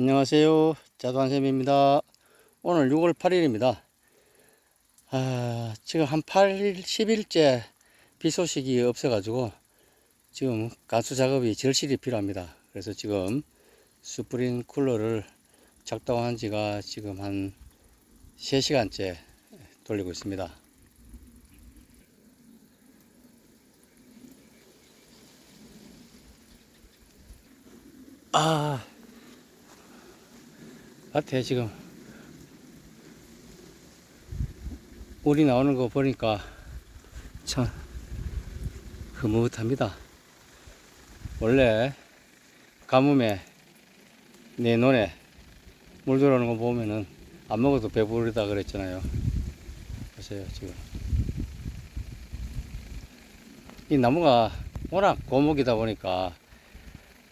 안녕하세요. 자두한쌤입니다. 오늘 6월 8일입니다. 아, 지금 한 8일, 10일째 비 소식이 없어 가지고 지금 가수 작업이 절실히 필요합니다. 그래서 지금 스프링 쿨러를 작동한 지가 지금 한 3시간째 돌리고 있습니다. 아, 밭에 지금 물이 나오는 거 보니까 참 흐뭇합니다. 원래 가뭄에 내 눈에 물 들어오는 거 보면은 안 먹어도 배부르다 그랬잖아요. 보세요, 지금. 이 나무가 워낙 고목이다 보니까,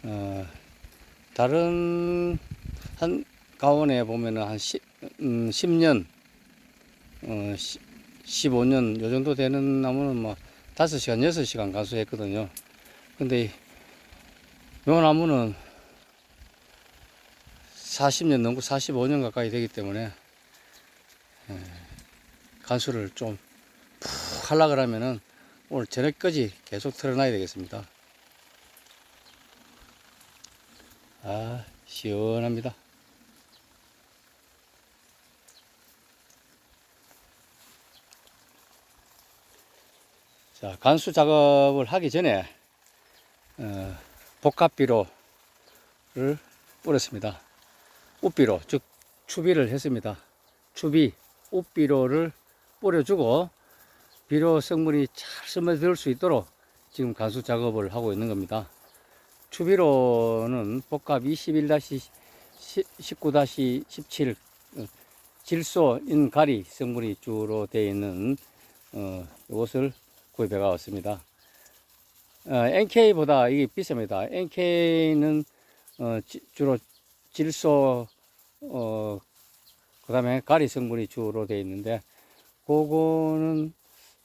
어, 다른 한 가온에 보면은 한 10, 음, 10년, 어, 15년 요 정도 되는 나무는 뭐 5시간, 6시간 가수했거든요. 근데 이- 요 나무는 40년 넘고 45년 가까이 되기 때문에 에, 간수를 좀 푹 하려 그러면은 오늘 저녁까지 계속 틀어놔야 되겠습니다. 아, 시원합니다. 자, 간수 작업을 하기 전에 어, 복합비료를 뿌렸습니다. 옷비료, 즉 추비를 했습니다. 추비, 옷비료를 뿌려주고 비료 성분이 잘 스며들 수 있도록 지금 간수 작업을 하고 있는 겁니다. 추비로는 복합 21-19-17 어, 질소 인 가리 성분이 주로 되어 있는 어, 이것을 구입해 가 왔습니다. 어, NK보다 이게 비쌉니다. NK는 어, 지- 주로 질소 어, 그 다음에 가리 성분이 주로 되어 있는데 그거는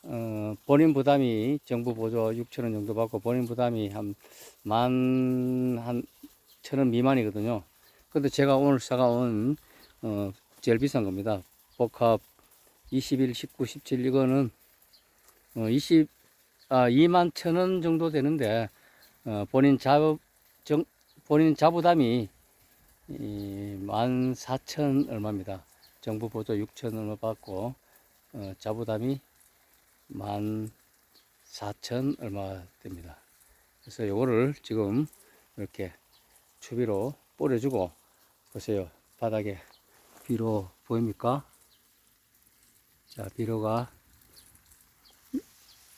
어, 본인 부담이 정부 보조 6천 원 정도 받고 본인 부담이 한 만 한 천 원 미만이거든요. 근데 제가 오늘 사가온 어, 제일 비싼 겁니다. 복합 21, 19, 17 이거는 어, 20, 아, 2만 천 원 정도 되는데 어, 본인 자부 정, 본인 자부담이 만 사천 얼마입니다. 정부 보조 6천 얼마 받고 어, 자부담이 만 사천 얼마 됩니다. 그래서 요거를 지금 이렇게 추비로 뿌려주고 보세요. 바닥에 비료 보입니까? 자, 비료가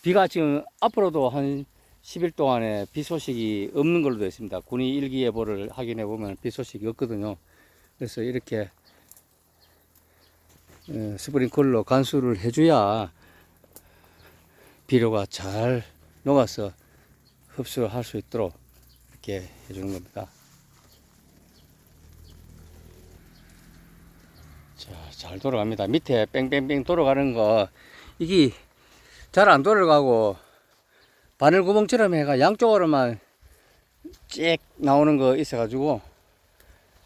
비가 지금 앞으로도 한 10일 동안에 비 소식이 없는 걸로 되어 있습니다. 군이 일기예보를 확인해 보면 비 소식이 없거든요. 그래서 이렇게 어, 스프링클러 간수를 해줘야 비료가 잘 녹아서 흡수를 할수 있도록 이렇게 해주는 겁니다. 자, 잘 돌아갑니다. 밑에 뺑뺑뺑 돌아가는 거, 이게 잘 안 돌아가고, 바늘 구멍처럼 해가 양쪽으로만 쭉 나오는 거 있어 가지고,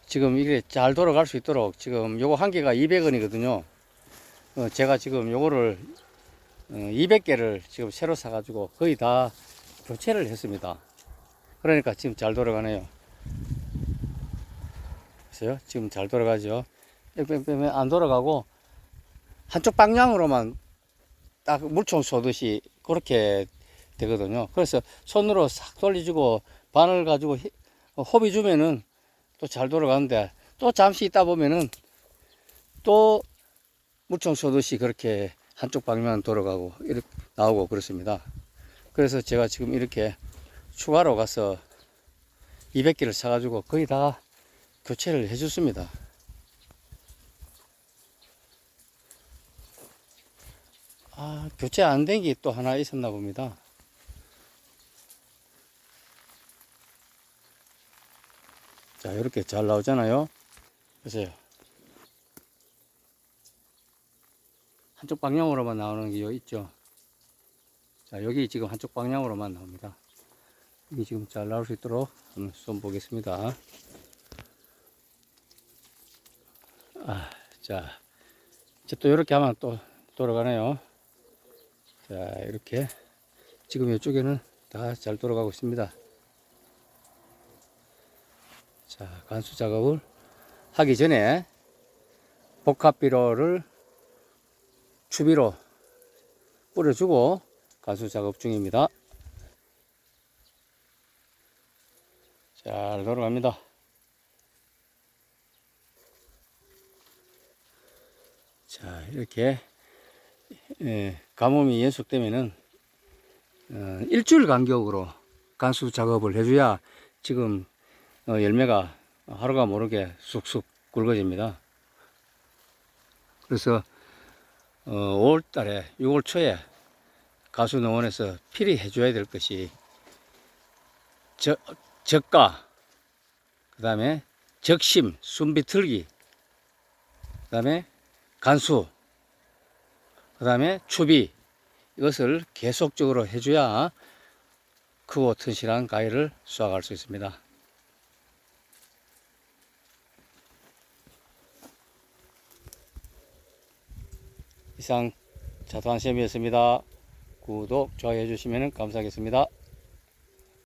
지금 이게 잘 돌아갈 수 있도록, 지금 요거 한 개가 200원이거든요. 어, 제가 지금 요거를 200개를 지금 새로 사 가지고 거의 다 교체를 했습니다. 그러니까 지금 잘 돌아가네요. 보세요. 지금 잘 돌아가죠. 안 돌아가고 한쪽 방향으로만 딱 물총 쏘듯이 그렇게 되거든요. 그래서 손으로 싹 돌려주고 바늘 가지고 히- 어, 호비 주면은 또 잘 돌아가는데 또 잠시 있다 보면은 또 물총 쏘듯이 그렇게 한쪽 방향 돌아가고 이렇게 나오고 그렇습니다. 그래서 제가 지금 이렇게 추가로 가서 200개를 사가지고 거의 다 교체를 해줬습니다. 아, 교체 안 된 게 또 하나 있었나 봅니다. 자, 이렇게 잘 나오잖아요. 보세요. 한쪽 방향으로만 나오는 게 있죠. 자, 여기 지금 한쪽 방향으로만 나옵니다. 이게 지금 잘 나올 수 있도록 한번 좀 보겠습니다. 아, 자, 이제 또 이렇게 하면 또 돌아가네요. 자, 이렇게 지금 이쪽에는 다 잘 돌아가고 있습니다. 자, 간수 작업을 하기 전에 복합비료를 추비로 뿌려주고 간수 작업 중입니다. 잘 돌아갑니다. 자, 이렇게 예, 가뭄이 연속되면은 어, 일주일 간격으로 간수 작업을 해줘야 지금 어, 열매가 하루가 모르게 쑥쑥 굵어집니다. 그래서 어, 5월 달에 6월 초에 가수 농원에서 필히 해줘야 될 것이 저, 적가 그 다음에 적심 순비 틀기 그 다음에 간수 그 다음에 추비 이것을 계속적으로 해줘야 크고 튼실한 가위를 수확할 수 있습니다. 이상 자두한샘이었습니다. 구독, 좋아요 해주시면 감사하겠습니다.